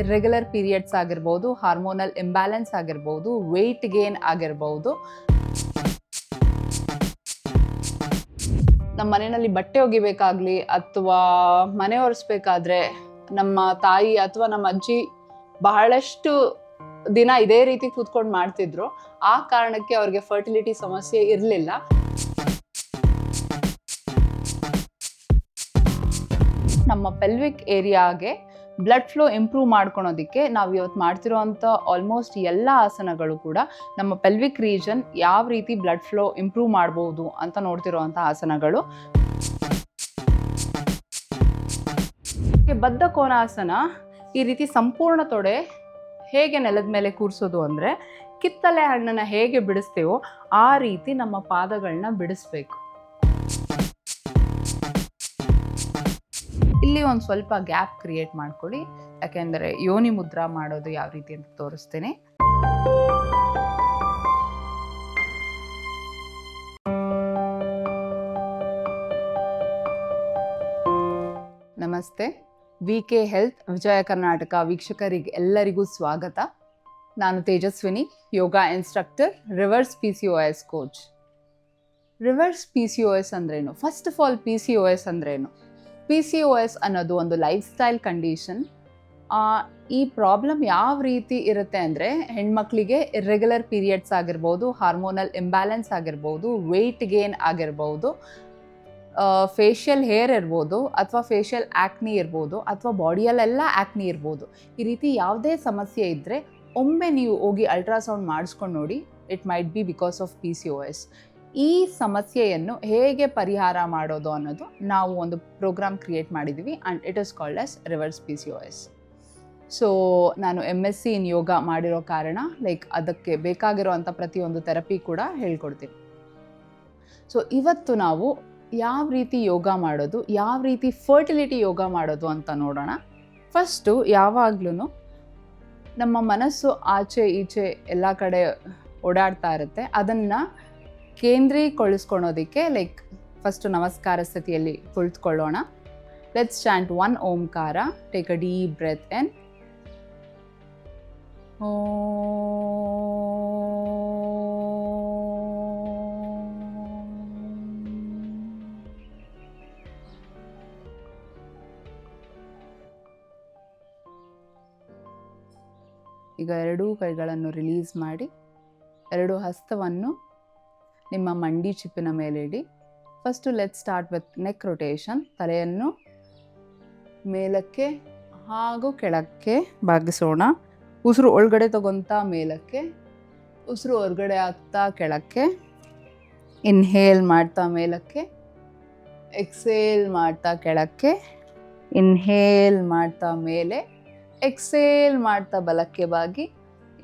Irregular periods ಆಗಿರ್ಬೋದು hormonal imbalance ಆಗಿರ್ಬೋದು weight gain ಆಗಿರ್ಬೋದು. ನಮ್ಮ ಮನೆಯಲ್ಲಿ ಬಟ್ಟೆ ಒಗಿಬೇಕಾಗ್ಲಿ ಅಥವಾ ಮನೆ ಒರೆಸ್ಬೇಕಾದ್ರೆ ನಮ್ಮ ತಾಯಿ ಅಥವಾ ನಮ್ಮ ಅಜ್ಜಿ ಬಹಳಷ್ಟು ದಿನ ಇದೇ ರೀತಿ ಕೂತ್ಕೊಂಡು ಮಾಡ್ತಿದ್ರು. ಆ ಕಾರಣಕ್ಕೆ ಅವ್ರಿಗೆ ಫರ್ಟಿಲಿಟಿ ಸಮಸ್ಯೆ ಇರಲಿಲ್ಲ. ನಮ್ಮ ಪೆಲ್ವಿಕ್ ಏರಿಯಾಗೆ ಬ್ಲಡ್ ಫ್ಲೋ ಇಂಪ್ರೂವ್ ಮಾಡ್ಕೊಳೋದಕ್ಕೆ ನಾವು ಇವತ್ತು ಮಾಡ್ತಿರೋವಂಥ ಆಲ್ಮೋಸ್ಟ್ ಎಲ್ಲ ಆಸನಗಳು ಕೂಡ ನಮ್ಮ ಪೆಲ್ವಿಕ್ ರೀಜನ್ ಯಾವ ರೀತಿ ಬ್ಲಡ್ ಫ್ಲೋ ಇಂಪ್ರೂವ್ ಮಾಡ್ಬೋದು ಅಂತ ನೋಡ್ತಿರೋವಂಥ ಆಸನಗಳು. ಬದ್ಧ ಕೋನಾಸನ ಈ ರೀತಿ ಸಂಪೂರ್ಣ ತೊಡೆ ಹೇಗೆ ನೆಲದ ಮೇಲೆ ಕೂರಿಸೋದು ಅಂದರೆ ಕಿತ್ತಲೆ ಹಣ್ಣನ್ನು ಹೇಗೆ ಬಿಡಿಸ್ತೀವೋ ಆ ರೀತಿ ನಮ್ಮ ಪಾದಗಳನ್ನ ಬಿಡಿಸ್ಬೇಕು. ಇಲ್ಲಿ ಒಂದು ಸ್ವಲ್ಪ ಗ್ಯಾಪ್ ಕ್ರಿಯೇಟ್ ಮಾಡ್ಕೊಳ್ಳಿ. ಯಾಕೆಂದರೆ ಯೋನಿ ಮುದ್ರಾ ಮಾಡೋದು ಯಾವ ರೀತಿ ಅಂತ ತೋರಿಸ್ತೇನೆ. ನಮಸ್ತೆ. V K health Vijaya Karnataka ವೀಕ್ಷಕರಿಗೆ ಎಲ್ಲರಿಗೂ ಸ್ವಾಗತ. ನಾನು Tejaswini, yoga instructor, reverse P C O S coach. Reverse P C O S ಅಂದ್ರೇನು? First of all P C O S ಅಂದ್ರೇನು? ಪಿ ಸಿ ಒ ಎಸ್ ಅನ್ನೋದು ಒಂದು ಲೈಫ್ ಸ್ಟೈಲ್ ಕಂಡೀಷನ್ ಈ problem ಯಾವ ರೀತಿ ಇರುತ್ತೆ ಅಂದರೆ ಹೆಣ್ಮಕ್ಳಿಗೆ ಇರ್ರೆಗ್ಯುಲರ್ ಪೀರಿಯಡ್ಸ್ ಆಗಿರ್ಬೋದು ಹಾರ್ಮೋನಲ್ ಇಂಬ್ಯಾಲೆನ್ಸ್ ಆಗಿರ್ಬೋದು ವೆಯ್ಟ್ ಗೇನ್ ಆಗಿರ್ಬೋದು ಫೇಶಿಯಲ್ ಹೇರ್ ಇರ್ಬೋದು, ಅಥವಾ ಫೇಶಿಯಲ್ ಆ್ಯಕ್ನಿ ಇರ್ಬೋದು, ಅಥವಾ ಬಾಡಿಯಲ್ಲೆಲ್ಲ ಆ್ಯಕ್ನಿ ಇರ್ಬೋದು, ಈ ರೀತಿ ಯಾವುದೇ ಸಮಸ್ಯೆ ಇದ್ದರೆ ಒಮ್ಮೆ ನೀವು ಹೋಗಿ ಅಲ್ಟ್ರಾಸೌಂಡ್ ಮಾಡಿಸ್ಕೊಂಡು ನೋಡಿ it might be because of P C O S ಈ ಸಮಸ್ಯೆಯನ್ನು ಹೇಗೆ ಪರಿಹಾರ ಮಾಡೋದು ಅನ್ನೋದು ನಾವು ಒಂದು ಪ್ರೋಗ್ರಾಮ್ ಕ್ರಿಯೇಟ್ ಮಾಡಿದ್ದೀವಿ and it is called S reverse P C O S so ನಾನು M S C in yoga ಮಾಡಿರೋ ಕಾರಣ ಲೈಕ್ ಅದಕ್ಕೆ ಬೇಕಾಗಿರೋವಂಥ ಪ್ರತಿಯೊಂದು ಥೆರಪಿ ಕೂಡ ಹೇಳ್ಕೊಡ್ತೀನಿ. ಸೊ ಇವತ್ತು ನಾವು ಯಾವ ರೀತಿ ಯೋಗ ಮಾಡೋದು, ಯಾವ ರೀತಿ ಫರ್ಟಿಲಿಟಿ ಯೋಗ ಮಾಡೋದು ಅಂತ ನೋಡೋಣ. ಫಸ್ಟು ಯಾವಾಗ್ಲೂ ನಮ್ಮ ಮನಸ್ಸು ಆಚೆ ಈಚೆ ಎಲ್ಲ ಕಡೆ ಓಡಾಡ್ತಾ ಇರುತ್ತೆ. ಅದನ್ನು ಕೇಂದ್ರೀಕರಿಸ್ಕೊಳೋದಕ್ಕೆ ಲೈಕ್ ಫಸ್ಟು ನಮಸ್ಕಾರ ಸ್ಥಿತಿಯಲ್ಲಿ ಕುಳಿತುಕೊಳ್ಳೋಣ. Let's stand one Omkara take a deep breath and ಈಗ ಎರಡೂ ಕೈಗಳನ್ನು ರಿಲೀಸ್ ಮಾಡಿ, ಎರಡು ಹಸ್ತವನ್ನು ನಿಮ್ಮ ಮಂಡಿ ಚಿಪ್ಪಿನ ಮೇಲೆ ಇಡಿ. First let start with neck rotation ತಲೆಯನ್ನು ಮೇಲಕ್ಕೆ ಹಾಗೂ ಕೆಳಕ್ಕೆ ಬಾಗಿಸೋಣ. ಉಸಿರು ಒಳಗಡೆ ತಗೊತಾ ಮೇಲಕ್ಕೆ, ಉಸಿರು ಹೊರಗಡೆ ಆಗ್ತಾ ಕೆಳಕ್ಕೆ. ಇನ್ಹೇಲ್ ಮಾಡ್ತಾ ಮೇಲಕ್ಕೆ ಎಕ್ಸೇಲ್ ಮಾಡ್ತಾ ಕೆಳಕ್ಕೆ. ಇನ್ಹೇಲ್ ಮಾಡ್ತಾ ಮೇಲೆ ಎಕ್ಸೇಲ್ ಮಾಡ್ತಾ ಬಲಕ್ಕೆ ಬಾಗಿ.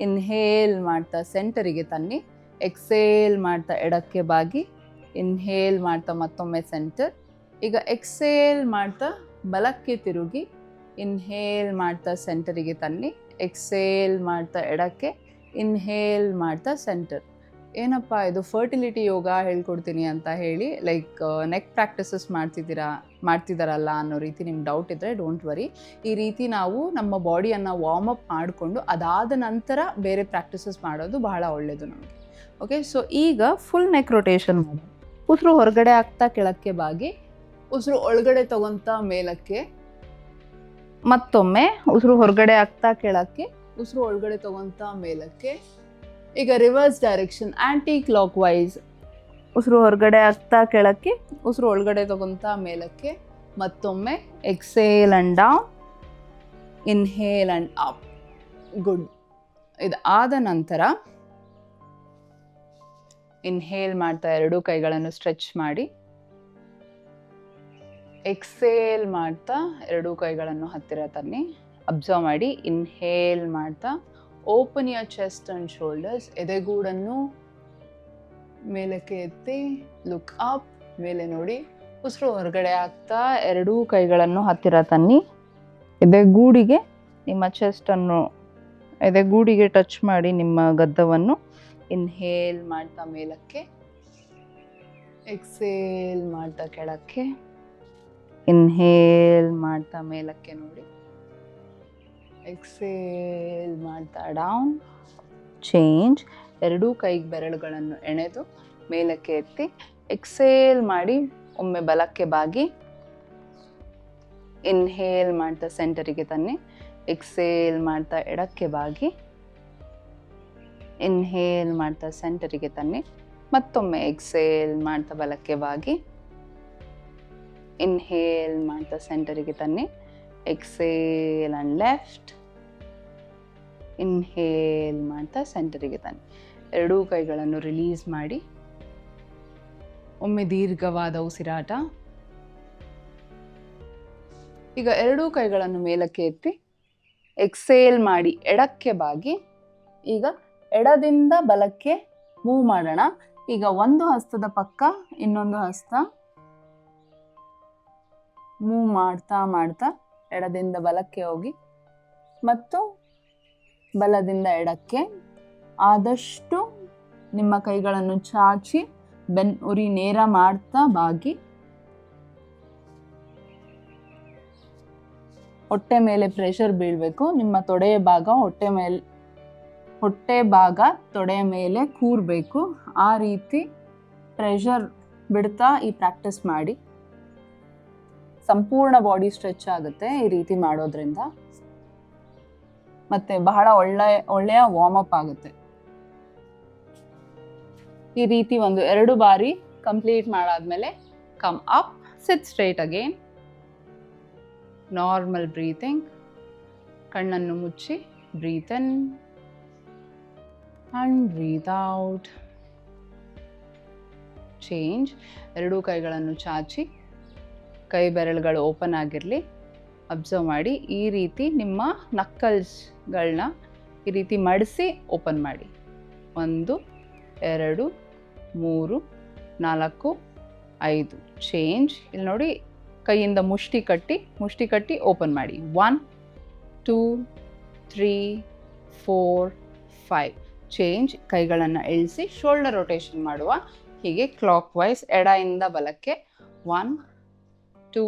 ಇನ್ಹೇಲ್ ಮಾಡ್ತಾ ಸೆಂಟರಿಗೆ ತನ್ನಿ. ಎಕ್ಸೇಲ್ ಮಾಡ್ತಾ ಎಡಕ್ಕೆ ಬಾಗಿ ಇನ್ಹೇಲ್ ಮಾಡ್ತಾ ಮತ್ತೊಮ್ಮೆ ಸೆಂಟರ್ ಈಗ ಎಕ್ಸೇಲ್ ಮಾಡ್ತಾ ಬಲಕ್ಕೆ ತಿರುಗಿ ಇನ್ಹೇಲ್ ಮಾಡ್ತಾ ಸೆಂಟರಿಗೆ ತನ್ನಿ. ಎಕ್ಸೇಲ್ ಮಾಡ್ತಾ ಎಡಕ್ಕೆ ಇನ್ಹೇಲ್ ಮಾಡ್ತಾ ಸೆಂಟರ್ ಏನಪ್ಪ ಇದು ಫರ್ಟಿಲಿಟಿ ಯೋಗ ಹೇಳ್ಕೊಡ್ತೀನಿ ಅಂತ ಹೇಳಿ ಲೈಕ್ ನೆಕ್ ಪ್ರಾಕ್ಟೀಸಸ್ ಮಾಡ್ತಿದ್ದೀರಾ ಮಾಡ್ತಿದ್ದಾರಲ್ಲ ಅನ್ನೋ ರೀತಿ ನಿಮ್ಗೆ ಡೌಟ್ ಇದ್ದರೆ ಡೋಂಟ್ ವರಿ ಈ ರೀತಿ ನಾವು ನಮ್ಮ ಬಾಡಿಯನ್ನು ವಾರ್ಮ್ ಅಪ್ ಮಾಡಿಕೊಂಡು ಅದಾದ ನಂತರ ಬೇರೆ ಪ್ರಾಕ್ಟೀಸಸ್ ಮಾಡೋದು ಬಹಳ ಒಳ್ಳೆಯದು ನಮಗೆ. ಓಕೆ ಸೊ ಈಗ ಫುಲ್ ನೆಕ್ ರೊಟೇಷನ್ ಮಾಡಿ. ಉಸಿರು ಹೊರಗಡೆ ಆಗ್ತಾ ಕೆಳಕ್ಕೆ ಬಾಗಿ, ಉಸಿರು ಒಳಗಡೆ ತಗೊಂತ ಮೇಲಕ್ಕೆ, ಮತ್ತೊಮ್ಮೆ ಉಸಿರು ಹೊರಗಡೆ ಆಗ್ತಾ ಕೆಳಕ್ಕೆ, ಉಸಿರು ಒಳಗಡೆ ತಗೊಂತ ಮೇಲಕ್ಕೆ, ಈಗ reverse direction anticlockwise ಉಸಿರು ಹೊರಗಡೆ ಆಗ್ತಾ ಕೆಳಕ್ಕೆ, ಉಸಿರು ಒಳಗಡೆ ತಗೊಂತ ಮೇಲಕ್ಕೆ, ಮತ್ತೊಮ್ಮೆ exhale and down inhale and up good ಇದು ಆದ ನಂತರ ಇನ್ಹೇಲ್ ಮಾಡ್ತಾ ಎರಡೂ ಕೈಗಳನ್ನು ಸ್ಟ್ರೆಚ್ ಮಾಡಿ. ಎಕ್ಸೇಲ್ ಮಾಡ್ತಾ ಎರಡೂ ಕೈಗಳನ್ನು ಹತ್ತಿರ ತನ್ನಿ. ಅಬ್ಸರ್ವ್ ಮಾಡಿ ಇನ್ಹೇಲ್ ಮಾಡ್ತಾ. Open your chest and shoulders ಎದೆಗೂಡನ್ನು ಮೇಲಕ್ಕೆ ಎತ್ತಿ ಲುಕ್ ಅಪ್ ಮೇಲೆ ನೋಡಿ. ಉಸಿರು ಹೊರಗಡೆ ಆಗ್ತಾ ಎರಡೂ ಕೈಗಳನ್ನು ಹತ್ತಿರ ತನ್ನಿ. ಎದೆಗೂಡಿಗೆ ನಿಮ್ಮ ಚೆಸ್ಟನ್ನು ಎದೆಗೂಡಿಗೆ ಟಚ್ ಮಾಡಿ ನಿಮ್ಮ ಗದ್ದವನ್ನು ಇನ್ಹೇಲ್ ಮಾಡ್ತಾ ಮೇಲಕ್ಕೆ. ಎಕ್ಸೇಲ್ ಮಾಡ್ತಾ ಕೆಳಕ್ಕೆ. ಇನ್ಹೇಲ್ ಮಾಡ್ತಾ ಮೇಲಕ್ಕೆ ನೋಡಿ. ಎಕ್ಸೇಲ್ ಮಾಡ್ತಾ ಡೌನ್ ಚೇಂಜ್ ಎರಡೂ ಕೈಗೆ ಬೆರಳುಗಳನ್ನು ಎಣೆದು ಮೇಲಕ್ಕೆ ಎತ್ತಿ. ಎಕ್ಸೇಲ್ ಮಾಡಿ ಒಮ್ಮೆ ಬಲಕ್ಕೆ ಬಾಗಿ. ಇನ್ಹೇಲ್ ಮಾಡ್ತಾ ಸೆಂಟರಿಗೆ ತನ್ನಿ. ಎಕ್ಸೇಲ್ ಮಾಡ್ತಾ ಎಡಕ್ಕೆ ಬಾಗಿ. ಇನ್ಹೇಲ್ ಮಾಡ್ತಾ ಸೆಂಟರಿಗೆ ತನ್ನಿ. ಮತ್ತೊಮ್ಮೆ ಎಕ್ಸೇಲ್ ಮಾಡ್ತಾ ಬಲಕ್ಕೆ ಬಾಗಿ ಇನ್ಹೇಲ್ ಮಾಡ್ತಾ ಸೆಂಟರಿಗೆ ತನ್ನಿ. ಎಕ್ಸೇಲ್ ಅಂಡ್ ಲೆಫ್ಟ್ ಇನ್ಹೇಲ್ ಮಾಡ್ತಾ ಸೆಂಟರಿಗೆ ತನ್ನಿ. ಎರಡೂ ಕೈಗಳನ್ನು ರಿಲೀಸ್ ಮಾಡಿ. ಒಮ್ಮೆ ದೀರ್ಘವಾದ ಉಸಿರಾಟ. ಈಗ ಎರಡೂ ಕೈಗಳನ್ನು ಮೇಲಕ್ಕೆ ಎತ್ತಿ. ಎಕ್ಸೇಲ್ ಮಾಡಿ ಎಡಕ್ಕೆ ಬಾಗಿ. ಈಗ ಎಡದಿಂದ ಬಲಕ್ಕೆ ಮೂವ್ ಮಾಡೋಣ. ಈಗ ಒಂದು ಹಸ್ತದ ಪಕ್ಕ ಇನ್ನೊಂದು ಹಸ್ತ. ಮೂವ್ ಮಾಡ್ತಾ ಮಾಡ್ತಾ ಎಡದಿಂದ ಬಲಕ್ಕೆ ಹೋಗಿ ಮತ್ತು ಬಲದಿಂದ ಎಡಕ್ಕೆ ಆದಷ್ಟು ನಿಮ್ಮ ಕೈಗಳನ್ನು ಚಾಚಿ ಬೆನ್ ಉರಿ ನೇರ ಮಾಡ್ತಾ ಬಾಗಿ. ಹೊಟ್ಟೆ ಮೇಲೆ ಪ್ರೆಷರ್ ಬೀಳಬೇಕು. ನಿಮ್ಮ ತೊಡೆಯ ಭಾಗ ಹೊಟ್ಟೆ ಮೇಲೆ ಹೊಟ್ಟೆ ಭಾಗ ತೊಡೆಯ ಮೇಲೆ ಕೂರಬೇಕು. ಆ ರೀತಿ ಪ್ರೆಷರ್ ಬಿಡ್ತಾ ಈ ಪ್ರಾಕ್ಟೀಸ್ ಮಾಡಿ. ಸಂಪೂರ್ಣ ಬಾಡಿ ಸ್ಟ್ರೆಚ್ ಆಗುತ್ತೆ ಈ ರೀತಿ ಮಾಡೋದ್ರಿಂದ. ಮತ್ತೆ ಬಹಳ ಒಳ್ಳೆಯ ಒಳ್ಳೆಯ ವಾರ್ಮ್ ಅಪ್ ಆಗುತ್ತೆ. ಈ ರೀತಿ ಒಂದು ಎರಡು ಬಾರಿ ಕಂಪ್ಲೀಟ್ ಮಾಡಾದ್ಮೇಲೆ come up sit straight again normal breathing ಕಣ್ಣನ್ನು ಮುಚ್ಚಿ breathe and breathe out change ಎರಡೂ ಕೈಗಳನ್ನು ಚಾಚಿ, ಕೈ ಬೆರಳುಗಳು ಓಪನ್ ಆಗಿರಲಿ ಅಬ್ಸರ್ವ್ ಮಾಡಿ, ಈ ರೀತಿ ನಿಮ್ಮ ನಕ್ಕಲ್ಸ್ಗಳನ್ನ ಈ ರೀತಿ ಮಡಿಸಿ ಓಪನ್ ಮಾಡಿ. ಒಂದು, ಎರಡು, ಮೂರು, ನಾಲ್ಕು, ಐದು. ಚೇಂಜ್ ಇಲ್ಲಿ ನೋಡಿ, ಕೈಯಿಂದ ಮುಷ್ಟಿ ಕಟ್ಟಿ ಮುಷ್ಟಿ ಕಟ್ಟಿ ಓಪನ್ ಮಾಡಿ. One two three four five change ಕೈಗಳನ್ನು ಇಳಿಸಿ ಶೋಲ್ಡರ್ ರೊಟೇಷನ್ ಮಾಡುವ. ಹೀಗೆ ಕ್ಲಾಕ್ ವೈಸ್ ಎಡಯಿಂದ ಬಲಕ್ಕೆ one two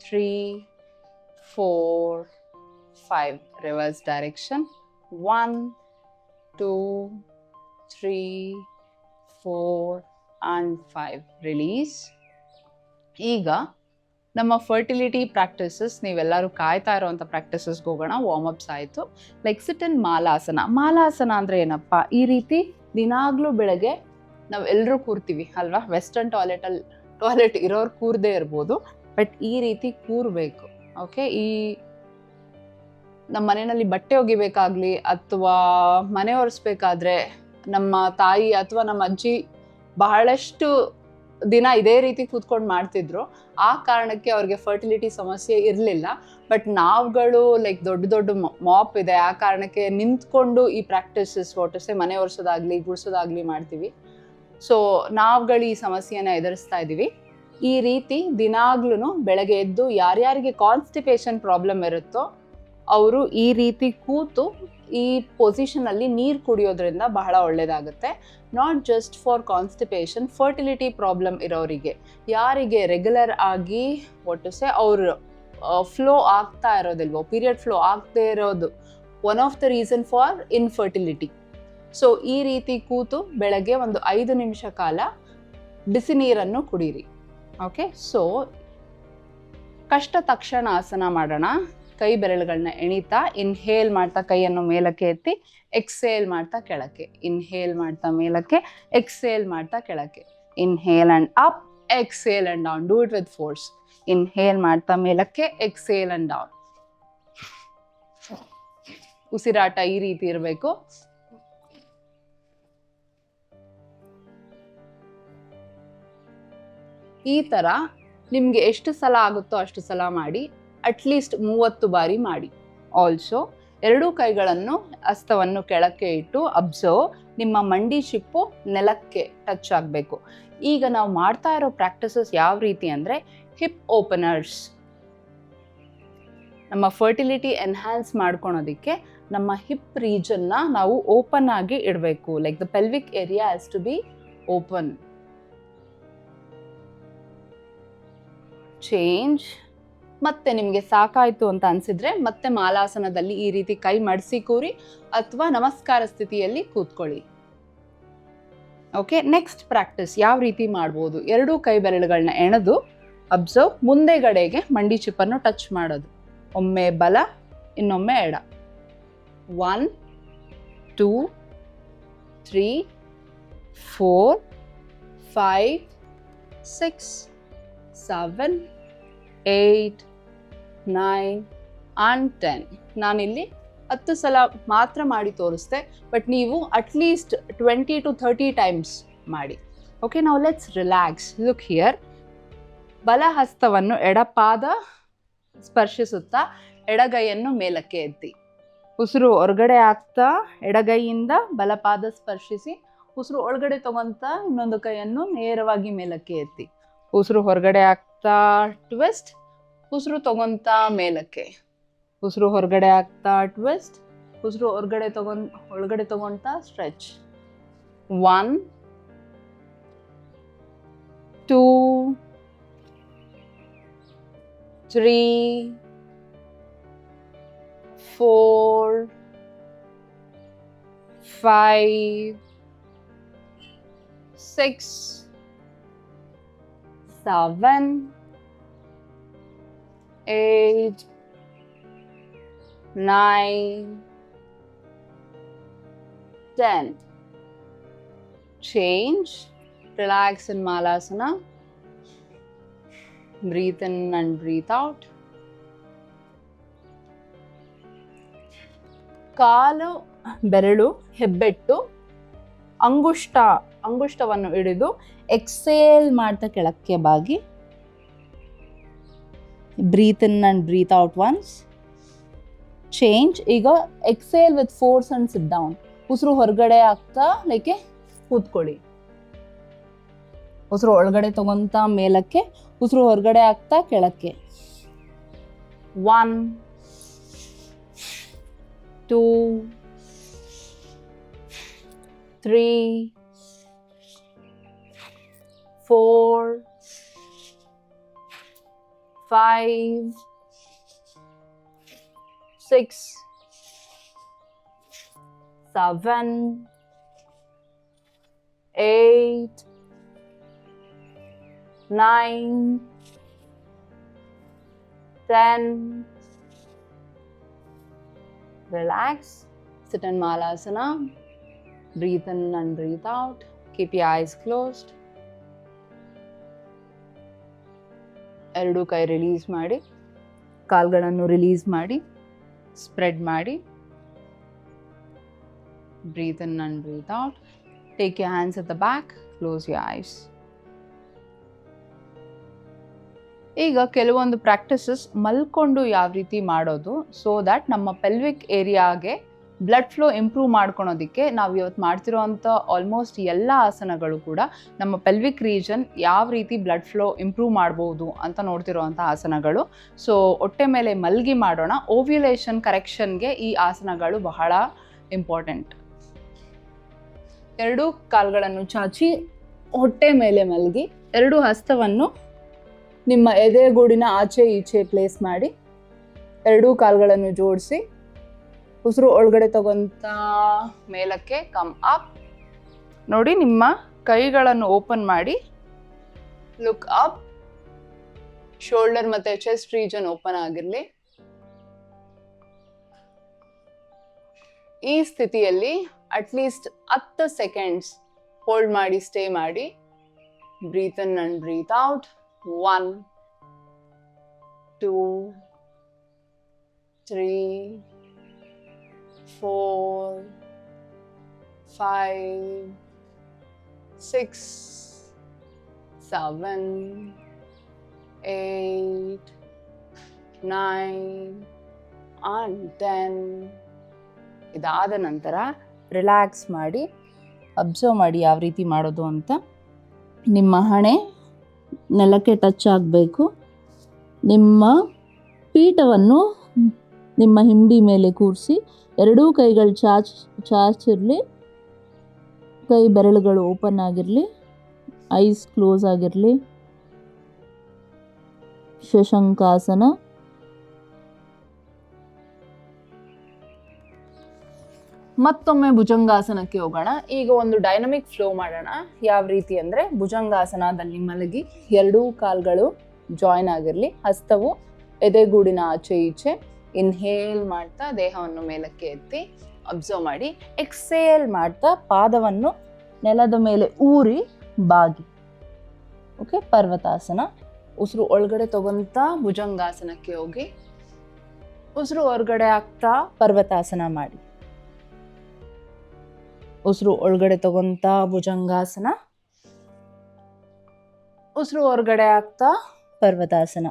three four five reverse direction one two three four and five release ಈಗ ನಮ್ಮ ಫರ್ಟಿಲಿಟಿ ಪ್ರಾಕ್ಟೀಸಸ್ ನೀವೆಲ್ಲರೂ ಕಾಯ್ತಾ ಇರೋವಂಥ ಪ್ರಾಕ್ಟೀಸಸ್ಗೆ ಹೋಗೋಣ ವಾರ್ಮಪ್ಸ್ ಆಯಿತು. Like sit in Malasana Malasana ಅಂದರೆ ಏನಪ್ಪ? ಈ ರೀತಿ ದಿನಾಗಲೂ ಬೆಳಗ್ಗೆ ನಾವು ಎಲ್ಲರೂ ಕೂರ್ತೀವಿ, ಅಲ್ವಾ? ವೆಸ್ಟರ್ನ್ ಟಾಯ್ಲೆಟಲ್ಲಿ ಟಾಯ್ಲೆಟ್ ಇರೋರು ಕೂರದೇ ಇರ್ಬೋದು ಬಟ್ ಈ ರೀತಿ ಕೂರಬೇಕು ಓಕೆ ಈ ನಮ್ಮ ಮನೆಯಲ್ಲಿ ಬಟ್ಟೆ ಒಗಿಬೇಕಾಗ್ಲಿ ಅಥವಾ ಮನೆ ಒರೆಸ್ಬೇಕಾದ್ರೆ ನಮ್ಮ ತಾಯಿ ಅಥವಾ ನಮ್ಮ ಅಜ್ಜಿ ಬಹಳಷ್ಟು ದಿನ ಇದೇ ರೀತಿ ಕೂತ್ಕೊಂಡು ಮಾಡ್ತಿದ್ರು. ಆ ಕಾರಣಕ್ಕೆ ಅವ್ರಿಗೆ ಫರ್ಟಿಲಿಟಿ ಸಮಸ್ಯೆ ಇರಲಿಲ್ಲ. ಬಟ್ ನಾವುಗಳು ಲೈಕ್ ದೊಡ್ಡ ದೊಡ್ಡ ಮಾಪ್ ಇದೆ. ಆ ಕಾರಣಕ್ಕೆ ನಿಂತ್ಕೊಂಡು ಈ ಪ್ರಾಕ್ಟೀಸಸ್ ವಾಟರ್ಸೆ ಮನೆ ಒರೆಸೋದಾಗ್ಲಿ, ಗುಡಿಸೋದಾಗ್ಲಿ ಮಾಡ್ತೀವಿ. ಸೊ ನಾವುಗಳು ಈ ಸಮಸ್ಯೆನ ಎದುರಿಸ್ತಾ ಇದ್ದೀವಿ ಈ ರೀತಿ ದಿನಾಗ್ಲೂ ಬೆಳಗ್ಗೆ ಎದ್ದು ಯಾರ್ಯಾರಿಗೆ ಕಾನ್ಸ್ಟಿಪೇಷನ್ ಪ್ರಾಬ್ಲಮ್ ಇರುತ್ತೋ, ಅವರು ಈ ರೀತಿ ಕೂತು ಈ ಪೊಸಿಷನಲ್ಲಿ ನೀರು ಕುಡಿಯೋದ್ರಿಂದ ಬಹಳ ಒಳ್ಳೆಯದಾಗುತ್ತೆ not just for constipation fertility problem ಇರೋರಿಗೆ. ಯಾರಿಗೆ ರೆಗ್ಯುಲರ್ ಆಗಿ ಒಟ್ಟು ಸೆ ಅವರು ಫ್ಲೋ ಆಗ್ತಾ ಇರೋದಿಲ್ವೋ ಪೀರಿಯಡ್ ಫ್ಲೋ ಆಗ್ತಾ ಇರೋದು one of the reason for infertility so ಈ ರೀತಿ ಕೂತು ಬೆಳಗ್ಗೆ ಒಂದು ಐದು ನಿಮಿಷ ಕಾಲ ಬಿಸಿ ನೀರನ್ನು ಕುಡೀರಿ. ಓಕೆ ಸೊ ಕಷ್ಟ ತಕ್ಷಣ ಆಸನ ಮಾಡೋಣ. ಕೈ ಬೆರಳುಗಳನ್ನ ಎಣಿತಾ ಇನ್ಹೇಲ್ ಮಾಡ್ತಾ ಕೈಯನ್ನು ಮೇಲಕ್ಕೆ ಎತ್ತಿ ಎಕ್ಸೇಲ್ ಮಾಡ್ತಾ ಕೆಳಕ್ಕೆ. ಇನ್ಹೇಲ್ ಮಾಡ್ತಾ ಮೇಲಕ್ಕೆ ಎಕ್ಸೇಲ್ ಮಾಡ್ತಾ ಕೆಳಕ್ಕೆ. Inhale and up exhale and down do it with force inhale ಮಾಡ್ತಾ ಮೇಲಕ್ಕೆ ಎಕ್ಸೇಲ್ ಅಂಡ್ ಡೌನ್ ಉಸಿರಾಟ ಈ ರೀತಿ ಇರಬೇಕು. ಈ ತರ ನಿಮಗೆ ಎಷ್ಟು ಸಲ ಆಗುತ್ತೋ ಅಷ್ಟು ಸಲ ಮಾಡಿ. ಅಟ್ಲೀಸ್ಟ್ ಮೂವತ್ತು ಬಾರಿ ಮಾಡಿ. ಆಲ್ಸೋ ಎರಡೂ ಕೈಗಳನ್ನು ಹಸ್ತವನ್ನು ಕೆಳಕ್ಕೆ ಇಟ್ಟು ಅಬ್ಸರ್ವ್ ನಿಮ್ಮ ಮಂಡಿ ಶಿಪ್ಪು ನೆಲಕ್ಕೆ ಟಚ್ ಆಗಬೇಕು. ಈಗ ನಾವು ಮಾಡ್ತಾ ಇರೋ ಪ್ರಾಕ್ಟೀಸಸ್ ಯಾವ ರೀತಿ ಅಂದರೆ ಹಿಪ್ ಓಪನರ್ಸ್ ನಮ್ಮ ಫರ್ಟಿಲಿಟಿ ಎನ್ಹ್ಯಾನ್ಸ್ ಮಾಡ್ಕೊಳೋದಕ್ಕೆ ನಮ್ಮ ಹಿಪ್ ರೀಜನ್ನ ನಾವು ಓಪನ್ ಆಗಿ ಇಡಬೇಕು. Like the pelvic area has to be open change ಮತ್ತೆ ನಿಮಗೆ ಸಾಕಾಯಿತು ಅಂತ ಅನಿಸಿದ್ರೆ ಮತ್ತೆ ಮಾಲಾಸನದಲ್ಲಿ ಈ ರೀತಿ ಕೈ ಮಡಿಸಿ ಕೂರಿ ಅಥವಾ ನಮಸ್ಕಾರ ಸ್ಥಿತಿಯಲ್ಲಿ ಕೂತ್ಕೊಳ್ಳಿ. ಓಕೆ ನೆಕ್ಸ್ಟ್ ಪ್ರಾಕ್ಟೀಸ್ ಯಾವ ರೀತಿ ಮಾಡ್ಬೋದು? ಎರಡೂ ಕೈ ಬೆರಳುಗಳನ್ನ ಎಣೆದು ಅಬ್ಸರ್ವ್ ಮುಂದೆಗಡೆಗೆ ಮಂಡಿ ಚಿಪ್ಪನ್ನು ಟಚ್ ಮಾಡೋದು. ಒಮ್ಮೆ ಬಲ, ಇನ್ನೊಮ್ಮೆ ಎಡ. One two three four five six seven eight nine and ten ನಾನಿಲ್ಲಿ ಹತ್ತು ಸಲ ಮಾತ್ರ ಮಾಡಿ ತೋರಿಸ್ದೆ ಬಟ್ ನೀವು at least twenty to thirty times ಮಾಡಿ. ಓಕೆ ನಾವು ಲೆಟ್ಸ್ ರಿಲ್ಯಾಕ್ಸ್ ಲುಕ್ ಹಿಯರ್ ಬಲ ಹಸ್ತವನ್ನು ಎಡಪಾದ ಸ್ಪರ್ಶಿಸುತ್ತಾ ಎಡಗೈಯನ್ನು ಮೇಲಕ್ಕೆ ಎತ್ತಿ. ಉಸಿರು ಹೊರಗಡೆ ಆಗ್ತಾ ಎಡಗೈಯಿಂದ ಬಲಪಾದ ಸ್ಪರ್ಶಿಸಿ, ಉಸಿರು ಒಳಗಡೆ ತಗೊಂತ ಇನ್ನೊಂದು ಕೈಯನ್ನು ನೇರವಾಗಿ ಮೇಲಕ್ಕೆ ಎತ್ತಿ. ಉಸಿರು ಹೊರಗಡೆ ಆಗ್ತಾ ಟ್ವಿಸ್ಟ್ ಉಸಿರು ತಗೊಂತ ಮೇಲಕ್ಕೆ. ಉಸಿರು ಹೊರಗಡೆ ಆಗ್ತಾ ಟ್ವಿಸ್ಟ್ ಉಸಿರು ಹೊರಗಡೆ ತಗೊಂಡ್ ಒಳಗಡೆ ತಗೊಂತ stretch one two three four five six seven, eight, nine, ten. Change. Relax in Malasana. Breathe in and breathe out. ಕಾಲು ಬೆರಳು ಹೆಬ್ಬೆಟ್ಟು ಅಂಗುಷ್ಟ ಅಂಗುಷ್ಟವನ್ನು ಹಿಡಿದು ಎಕ್ಸೇಲ್ ಮಾಡ್ತಾ ಕೆಳಕ್ಕೆ ಬಾಗಿ breathe in and breathe out once change ಈಗ exhale with force and sit down ಉಸಿರು ಹೊರಗಡೆ ಆಗ್ತಾ ಲೈಕೆ ಕೂತ್ಕೊಳ್ಳಿ. ಉಸಿರು ಒಳಗಡೆ ತಗೊಂತ ಮೇಲಕ್ಕೆ ಉಸಿರು ಹೊರಗಡೆ ಆಗ್ತಾ ಕೆಳಕ್ಕೆ. One two three four, five, six, seven, eight, nine, ten. Relax. Sit in Malasana. Breathe in and breathe out. Keep your eyes closed. ಎರಡು ಕೈ ರಿಲೀಸ್ ಮಾಡಿ, ಕಾಲ್ಗಳನ್ನು ರಿಲೀಸ್ ಮಾಡಿ ಸ್ಪ್ರೆಡ್ ಮಾಡಿ. Breathe in and breathe out take your hands at the back close you eyes ಈಗ ಕೆಲವೊಂದು practices ಮಲ್ಕೊಂಡು ಯಾವ ರೀತಿ ಮಾಡೋದು ಸೊ ದ್ಯಾಟ್ ನಮ್ಮ ಪೆಲ್ವಿಕ್ ಏರಿಯಾಗೆ ಬ್ಲಡ್ ಫ್ಲೋ ಇಂಪ್ರೂವ್ ಮಾಡ್ಕೊಳೋದಕ್ಕೆ ನಾವು ಇವತ್ತು ಮಾಡ್ತಿರೋವಂಥ ಆಲ್ಮೋಸ್ಟ್ ಎಲ್ಲ ಆಸನಗಳು ಕೂಡ ನಮ್ಮ ಪೆಲ್ವಿಕ್ ರೀಜನ್ ಯಾವ ರೀತಿ ಬ್ಲಡ್ ಫ್ಲೋ ಇಂಪ್ರೂವ್ ಮಾಡ್ಬೋದು ಅಂತ ನೋಡ್ತಿರೋವಂಥ ಆಸನಗಳು. ಸೊ ಹೊಟ್ಟೆ ಮೇಲೆ ಮಲ್ಗಿ ಮಾಡೋಣ. ಓವ್ಯುಲೇಷನ್ ಕರೆಕ್ಷನ್ಗೆ ಈ ಆಸನಗಳು ಬಹಳ ಇಂಪಾರ್ಟೆಂಟ್ ಎರಡೂ ಕಾಲುಗಳನ್ನು ಚಾಚಿ ಹೊಟ್ಟೆ ಮೇಲೆ ಮಲಗಿ ಎರಡು ಹಸ್ತವನ್ನು ನಿಮ್ಮ ಎದೆಗೂಡಿನ ಆಚೆ ಈಚೆ ಪ್ಲೇಸ್ ಮಾಡಿ ಎರಡೂ ಕಾಲುಗಳನ್ನು ಜೋಡಿಸಿ ಉಸಿರು ಒಳಗಡೆ ತಗೊಂತ ಮೇಲಕ್ಕೆ ಕಮ್ ಅಪ್ ನೋಡಿ, ನಿಮ್ಮ ಕೈಗಳನ್ನು ಓಪನ್ ಮಾಡಿ. ಲುಕ್ ಅಪ್ ಶೋಲ್ಡರ್ ಮತ್ತೆ ಚೆಸ್ಟ್ ರೀಜನ್ ಓಪನ್ ಆಗಿರಲಿ. ಈ ಸ್ಥಿತಿಯಲ್ಲಿ ಅಟ್ಲೀಸ್ಟ್ ಹತ್ತು ಸೆಕೆಂಡ್ಸ್ ಹೋಲ್ಡ್ ಮಾಡಿ ಸ್ಟೇ ಮಾಡಿ. Breathe in and breathe out one two three four, five, six, seven, eight, nine, and ten. ಇದಾದ ನಂತರ ರಿಲ್ಯಾಕ್ಸ್ ಮಾಡಿ ಅಬ್ಸರ್ವ್ ಮಾಡಿ ಯಾವ ರೀತಿ ಮಾಡೋದು ಅಂತ ನಿಮ್ಮ ಹಣೆ ನೆಲಕ್ಕೆ ಟಚ್ ಆಗಬೇಕು ನಿಮ್ಮ ಪೀಠವನ್ನು ನಿಮ್ಮ ಹಿಂಡಿ ಮೇಲೆ ಕೂರಿಸಿ ಎರಡೂ ಕೈಗಳು ಚಾಚ್, ಚಾಚಿರಲಿ, ಕೈ ಬೆರಳುಗಳು ಓಪನ್ ಆಗಿರಲಿ, ಐಸ್ ಕ್ಲೋಸ್ ಆಗಿರಲಿ, ಶಶಂಕಾಸನ. ಮತ್ತೊಮ್ಮೆ ಭುಜಂಗಾಸನಕ್ಕೆ ಹೋಗೋಣ. ಈಗ ಒಂದು ಡೈನಮಿಕ್ ಫ್ಲೋ ಮಾಡೋಣ. ಯಾವ ರೀತಿ ಅಂದರೆ ಭುಜಂಗಾಸನದಲ್ಲಿ ಮಲಗಿ ಎರಡೂ ಕಾಲುಗಳು ಜಾಯ್ನ್ ಆಗಿರಲಿ, ಹಸ್ತವು ಎದೆಗೂಡಿನ ಆಚೆ ಈಚೆ. ಇನ್ಹೇಲ್ ಮಾಡ್ತಾ ದೇಹವನ್ನು ಮೇಲಕ್ಕೆ ಎತ್ತಿ ಅಬ್ಸರ್ವ್ ಮಾಡಿ ಎಕ್ಸೇಲ್ ಮಾಡ್ತಾ ಪಾದವನ್ನು ನೆಲದ ಮೇಲೆ ಊರಿ ಬಾಗಿ. ಓಕೆ ಪರ್ವತಾಸನ. ಉಸಿರು ಒಳಗಡೆ ತಗೊಂತ ಭುಜಂಗಾಸನಕ್ಕೆ ಹೋಗಿ, ಉಸಿರು ಹೊರಗಡೆ ಆಗ್ತಾ ಪರ್ವತಾಸನ ಮಾಡಿ. ಉಸಿರು ಒಳಗಡೆ ತಗೊಂತ ಭುಜಂಗಾಸನ. ಉಸಿರು ಹೊರಗಡೆ ಆಗ್ತಾ ಪರ್ವತಾಸನ.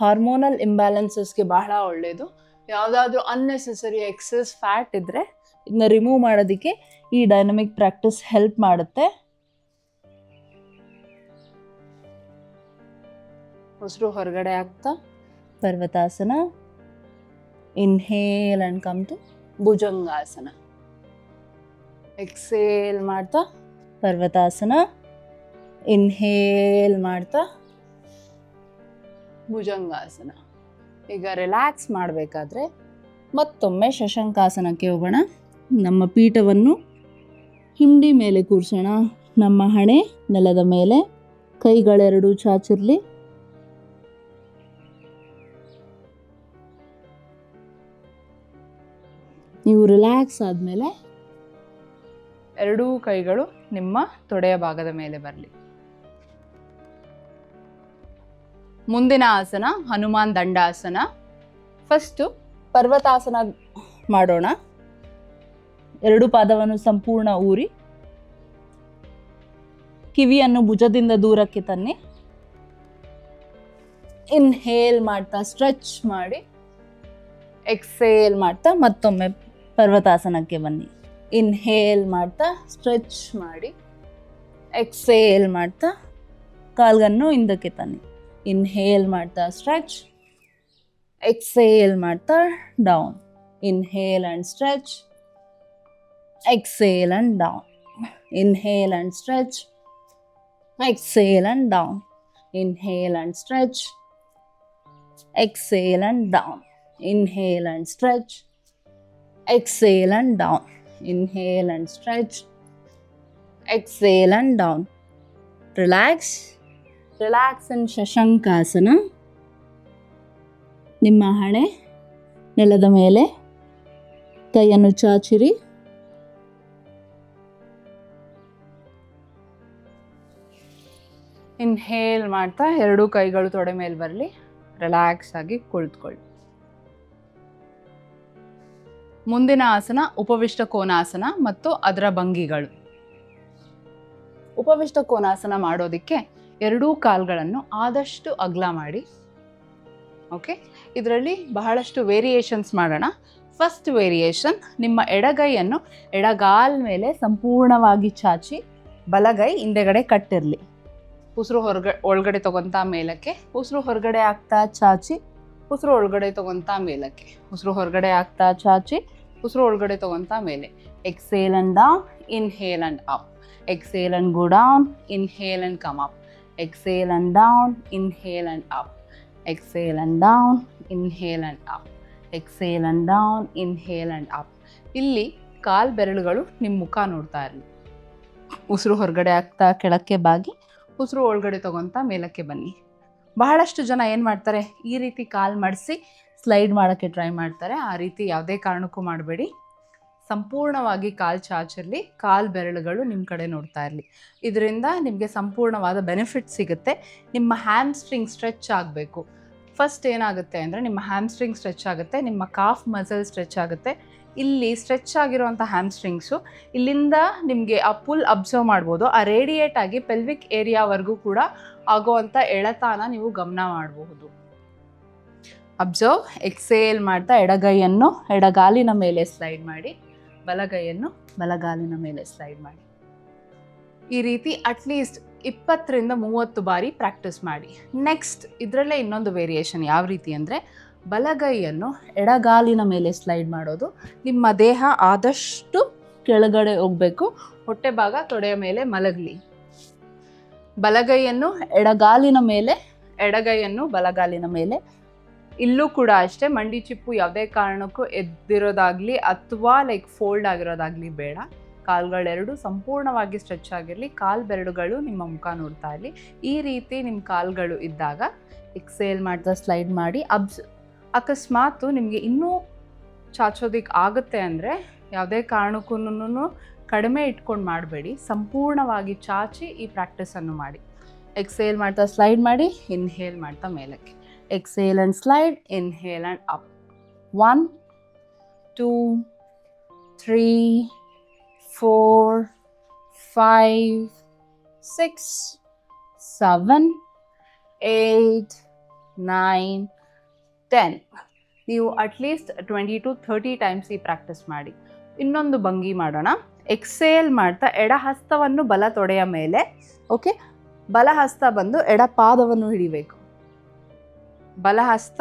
ಹಾರ್ಮೋನಲ್ ಇಂಬ್ಯಾಲೆನ್ಸಸ್ಗೆ ಬಹಳ ಒಳ್ಳೆಯದು ಯಾವುದಾದ್ರೂ ಅನ್ನೆಸೆಸರಿ ಎಕ್ಸಸ್ ಫ್ಯಾಟ್ ಇದ್ದರೆ ಇದನ್ನ ರಿಮೂವ್ ಮಾಡೋದಕ್ಕೆ ಈ ಡೈನಮಿಕ್ ಪ್ರಾಕ್ಟೀಸ್ ಹೆಲ್ಪ್ ಮಾಡುತ್ತೆ. ಉಸಿರು ಹೊರಗಡೆ ಆಗ್ತಾ, ಪರ್ವತಾಸನ inhale and come to bhujangasana. Exhale ಮಾಡ್ತಾ, ಪರ್ವತಾಸನ ಇನ್ಹೇಲ್ ಮಾಡ್ತಾ. ಭುಜಂಗಾಸನ. ಈಗ ರಿಲ್ಯಾಕ್ಸ್ ಮಾಡಬೇಕಾದ್ರೆ ಮತ್ತೊಮ್ಮೆ ಶಶಂಕಾಸನಕ್ಕೆ ಹೋಗೋಣ. ನಮ್ಮ ಪೀಠವನ್ನು ಹಿಂಡಿ ಮೇಲೆ ಕೂರಿಸೋಣ. ನಮ್ಮ ಹಣೆ ನೆಲದ ಮೇಲೆ, ಕೈಗಳೆರಡು ಚಾಚಿರಲಿ. ನೀವು ರಿಲ್ಯಾಕ್ಸ್ ಆದಮೇಲೆ ಎರಡೂ ಕೈಗಳು ನಿಮ್ಮ ತೊಡೆಯ ಭಾಗದ ಮೇಲೆ ಬರಲಿ. ಮುಂದಿನ ಆಸನ ಹನುಮಾನ್ ದಂಡಾಸನ. ಫಸ್ಟು ಪರ್ವತಾಸನ ಮಾಡೋಣ. ಎರಡು ಪಾದವನ್ನು ಸಂಪೂರ್ಣ ಊರಿ. ಕಿವಿಯನ್ನು ಭುಜದಿಂದ ದೂರಕ್ಕೆ ತನ್ನಿ. ಇನ್ಹೇಲ್ ಮಾಡ್ತಾ ಸ್ಟ್ರೆಚ್ ಮಾಡಿ. ಎಕ್ಸೇಲ್ ಮಾಡ್ತಾ, ಮತ್ತೊಮ್ಮೆ ಪರ್ವತಾಸನಕ್ಕೆ ಬನ್ನಿ. ಇನ್ಹೇಲ್ ಮಾಡ್ತಾ ಸ್ಟ್ರೆಚ್ ಮಾಡಿ. ಎಕ್ಸೇಲ್ ಮಾಡ್ತಾ, ಕಾಲ್ಗನ್ನು ಹಿಂದಕ್ಕೆ ತನ್ನಿ. ಇನ್ಹೇಲ್ ಮಾಡ್ತಾ ಸ್ಟ್ರೆಚ್ ಎಕ್ಸೇಲ್ ಮಾಡ್ತಾ down inhale and stretch exhale and down inhale and stretch exhale and down inhale and stretch exhale and down inhale and stretch. Exhale and down. Inhale and stretch. Exhale and down. Relax. Relax and ಶಶಂಕಾಸನ. ನಿಮ್ಮ ಹಣೆ ನೆಲದ ಮೇಲೆ, ಕೈಯನ್ನು ಚಾಚಿರಿ. Inhale ಮಾಡ್ತಾ ಎರಡೂ ಕೈಗಳು ತೊಡೆ ಮೇಲೆ ಬರಲಿ. ರಿಲ್ಯಾಕ್ಸ್ ಆಗಿ ಕುಳಿತುಕೊಳ್ಳಿ. ಮುಂದಿನ ಆಸನ ಉಪವಿಷ್ಟ ಕೋನಾಸನ ಮತ್ತು ಅದರ ಭಂಗಿಗಳು. ಉಪವಿಷ್ಟ ಕೋನಾಸನ ಮಾಡೋದಕ್ಕೆ ಎರಡೂ ಕಾಲ್ಗಳನ್ನು ಆದಷ್ಟು ಅಗಲ ಮಾಡಿ. ಓಕೆ ಇದರಲ್ಲಿ ಬಹಳಷ್ಟು ವೇರಿಯೇಷನ್ಸ್ ಮಾಡೋಣ. ಫಸ್ಟ್ ವೇರಿಯೇಷನ್ ನಿಮ್ಮ ಎಡಗೈಯನ್ನು ಎಡಗಾಲ್ ಮೇಲೆ ಸಂಪೂರ್ಣವಾಗಿ ಚಾಚಿ, ಬಲಗೈ ಹಿಂದೆಗಡೆ ಕಟ್ಟಿರಲಿ. ಉಸಿರು ಹೊರಗ, ಒಳಗಡೆ ತಗೊಂತ ಮೇಲಕ್ಕೆ, ಉಸಿರು ಹೊರಗಡೆ ಆಗ್ತಾ ಚಾಚಿ, ಉಸಿರು ಒಳಗಡೆ ತಗೊಂತ ಮೇಲಕ್ಕೆ. ಉಸಿರು ಹೊರಗಡೆ ಆಗ್ತಾ ಚಾಚಿ, ಉಸಿರು ಒಳಗಡೆ ತಗೊಂತ ಮೇಲೆ. Exhale and down inhale and up exhale and go down inhale and come up exhale and down, inhale and up. Exhale and down, inhale and up. Exhale and down inhale and up. ಇಲ್ಲಿ ಕಾಲ್ ಬೆರಳುಗಳು ನಿಮ್ಮ ಮುಖ ನೋಡ್ತಾ ಇರಲಿ ಉಸಿರು ಹೊರಗಡೆ ಆಗ್ತಾ ಕೆಳಕ್ಕೆ ಬಾಗಿ ಉಸಿರು ಒಳಗಡೆ ತಗೊಂತ ಮೇಲಕ್ಕೆ ಬನ್ನಿ ಬಹಳಷ್ಟು ಜನ ಏನು ಮಾಡ್ತಾರೆ ಈ ರೀತಿ ಕಾಲು ಮಡಿಸಿ ಸ್ಲೈಡ್ ಮಾಡೋಕ್ಕೆ ಟ್ರೈ ಮಾಡ್ತಾರೆ ಆ ರೀತಿ ಯಾವುದೇ ಕಾರಣಕ್ಕೂ ಮಾಡಬೇಡಿ ಸಂಪೂರ್ಣವಾಗಿ ಕಾಲು ಚಾಚಿರಲಿ, ಕಾಲು ಬೆರಳುಗಳು ನಿಮ್ಮ ಕಡೆ ನೋಡ್ತಾ ಇರಲಿ. ಇದರಿಂದ ನಿಮಗೆ ಸಂಪೂರ್ಣವಾದ ಬೆನಿಫಿಟ್ ಸಿಗುತ್ತೆ. ನಿಮ್ಮ ಹ್ಯಾಮ್ಸ್ಟ್ರಿಂಗ್ ಸ್ಟ್ರೆಚ್ ಆಗಬೇಕು. ಫಸ್ಟ್ ಏನಾಗುತ್ತೆ ಅಂದರೆ ನಿಮ್ಮ ಹ್ಯಾಮ್ಸ್ಟ್ರಿಂಗ್ ಸ್ಟ್ರೆಚ್ ಆಗುತ್ತೆ, ನಿಮ್ಮ ಕಾಫ್ ಮಸಲ್ ಸ್ಟ್ರೆಚ್ ಆಗುತ್ತೆ. ಇಲ್ಲಿ ಸ್ಟ್ರೆಚ್ ಆಗಿರುವಂಥ ಹ್ಯಾಮ್ಸ್ಟ್ರಿಂಗ್ಸು ಇಲ್ಲಿಂದ ನಿಮಗೆ ಆ ಪುಲ್ ಅಬ್ಸರ್ವ್ ಮಾಡ್ಬೋದು. ಆ ರೇಡಿಯೇಟ್ ಆಗಿ ಪೆಲ್ವಿಕ್ ಏರಿಯಾವರೆಗೂ ಕೂಡ ಆಗೋವಂಥ ಎಳೆತಾನ ನೀವು ಗಮನ ಮಾಡಬಹುದು. ಅಬ್ಸರ್ವ್ ಎಕ್ಸೇಲ್ ಮಾಡ್ತಾ ಎಡಗೈಯನ್ನು, ಎಡಗಾಲಿನ ಮೇಲೆ ಸ್ಲೈಡ್ ಮಾಡಿ. ಬಲಗೈಯನ್ನು ಬಲಗಾಲಿನ ಮೇಲೆ ಸ್ಲೈಡ್ ಮಾಡಿ. ಈ ರೀತಿ ಅಟ್ಲೀಸ್ಟ್ ಇಪ್ಪತ್ತರಿಂದ ಮೂವತ್ತು ಬಾರಿ ಪ್ರಾಕ್ಟೀಸ್ ಮಾಡಿ. ನೆಕ್ಸ್ಟ್ ಇದರಲ್ಲೇ ಇನ್ನೊಂದು ವೇರಿಯೇಷನ್ ಯಾವ ರೀತಿ ಅಂದರೆ ಬಲಗೈಯನ್ನು ಎಡಗಾಲಿನ ಮೇಲೆ ಸ್ಲೈಡ್ ಮಾಡೋದು. ನಿಮ್ಮ ದೇಹ ಆದಷ್ಟು ಕೆಳಗಡೆ ಹೋಗಬೇಕು, ಹೊಟ್ಟೆ ಭಾಗ ತೊಡೆಯ ಮೇಲೆ ಮಲಗಲಿ. ಬಲಗೈಯನ್ನು ಎಡಗಾಲಿನ ಮೇಲೆ, ಎಡಗೈಯನ್ನು ಬಲಗಾಲಿನ ಮೇಲೆ ಇಲ್ಲೂ ಕೂಡ ಅಷ್ಟೇ, ಮಂಡಿ ಚಿಪ್ಪು ಯಾವುದೇ ಕಾರಣಕ್ಕೂ ಎದ್ದಿರೋದಾಗ್ಲಿ ಅಥವಾ ಲೈಕ್ ಫೋಲ್ಡ್ ಆಗಿರೋದಾಗ್ಲಿ ಬೇಡ. ಕಾಲುಗಳೆರಡು ಸಂಪೂರ್ಣವಾಗಿ ಸ್ಟ್ರೆಚ್ ಆಗಿರಲಿ, ಕಾಲ್ ಬೆರಳುಗಳು ನಿಮ್ಮ ಮುಖ ನೋಡ್ತಾ ಇರಲಿ. ಈ ರೀತಿ ನಿಮ್ಮ ಕಾಲುಗಳು ಇದ್ದಾಗ ಎಕ್ಸೇಲ್ ಮಾಡ್ತಾ ಸ್ಲೈಡ್ ಮಾಡಿ ಅಬ್ಸ್ ಅಕಸ್ಮಾತು ನಿಮಗೆ ಇನ್ನೂ ಚಾಚೋದಿಕ್ಕೆ ಆಗುತ್ತೆ ಅಂದರೆ ಯಾವುದೇ ಕಾರಣಕ್ಕೂ ಕಡಿಮೆ ಇಟ್ಕೊಂಡು ಮಾಡಬೇಡಿ. ಸಂಪೂರ್ಣವಾಗಿ ಚಾಚಿ ಈ ಪ್ರಾಕ್ಟೀಸನ್ನು ಮಾಡಿ. ಎಕ್ಸೇಲ್ ಮಾಡ್ತಾ ಸ್ಲೈಡ್ ಮಾಡಿ ಇನ್ಹೇಲ್ ಮಾಡ್ತಾ ಮೇಲಕ್ಕೆ. Exhale and slide. Inhale and up. One, two, three, four, five, six, seven, eight, nine ten ನೀವು at least twenty to thirty times ಈ ಪ್ರಾಕ್ಟೀಸ್ ಮಾಡಿ. ಇನ್ನೊಂದು ಭಂಗಿ ಮಾಡೋಣ. ಎಕ್ಸೇಲ್ ಮಾಡ್ತಾ ಎಡ ಹಸ್ತವನ್ನು ಬಲ ತೊಡೆಯ ಮೇಲೆ ಓಕೆ ಬಲ ಹಸ್ತ ಬಂದು ಎಡ ಪಾದವನ್ನು ಹಿಡಿಬೇಕು. ಬಲ ಹಸ್ತ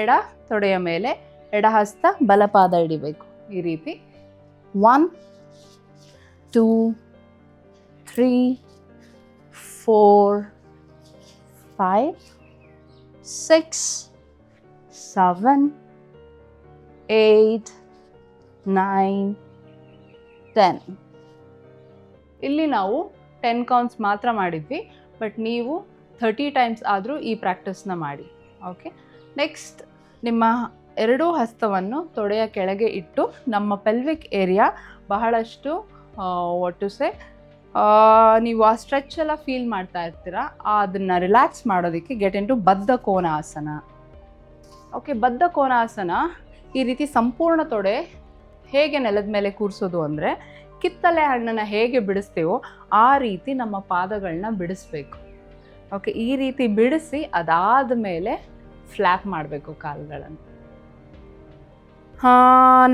ಎಡ ತೊಡೆಯ ಮೇಲೆ, ಎಡಹಸ್ತ ಬಲಪಾದ ಬಲ ಹಿಡಿಬೇಕು. ಈ ರೀತಿ. One two three four five six seven eight nine ten ಇಲ್ಲಿ ನಾವು ಟೆನ್ ಕೌಂಟ್ಸ್ ಮಾತ್ರ ಮಾಡಿದ್ವಿ ಬಟ್ ನೀವು ಥರ್ಟಿ ಟೈಮ್ಸ್ ಆದರೂ ಈ ಪ್ರಾಕ್ಟೀಸ್ನ ಮಾಡಿ. ಓಕೆ ನೆಕ್ಸ್ಟ್ ನಿಮ್ಮ ಎರಡೂ ಹಸ್ತವನ್ನು ತೊಡೆಯ ಕೆಳಗೆ ಇಟ್ಟು ನಮ್ಮ ಪೆಲ್ವಿಕ್ ಏರಿಯಾ ಬಹಳಷ್ಟು ಒಟ್ಟು ಸೆ ನೀವು ಆ ಸ್ಟ್ರೆಚ್ ಎಲ್ಲ ಫೀಲ್ ಮಾಡ್ತಾ ಇರ್ತೀರ, ಅದನ್ನು ರಿಲ್ಯಾಕ್ಸ್ ಮಾಡೋದಕ್ಕೆ ಗೆಟ್ ಟು ಬದ್ಧ ಕೋನಾಸನ. ಓಕೆ ಬದ್ಧ ಕೋನಾಸನ ಈ ರೀತಿ ಸಂಪೂರ್ಣ ತೊಡೆ ಹೇಗೆ ನೆಲದ ಮೇಲೆ ಕೂರಿಸೋದು ಅಂದರೆ ಕಿತ್ತಲೆ ಹಣ್ಣನ್ನು ಹೇಗೆ ಬಿಡಿಸ್ತೀವೋ ಆ ರೀತಿ ನಮ್ಮ ಪಾದಗಳನ್ನ ಬಿಡಿಸ್ಬೇಕು. ಓಕೆ ಈ ರೀತಿ ಬಿಡಿಸಿ ಅದಾದ ಮೇಲೆ ಫ್ಲ್ಯಾಪ್ ಮಾಡಬೇಕು ಕಾಲುಗಳನ್ನು.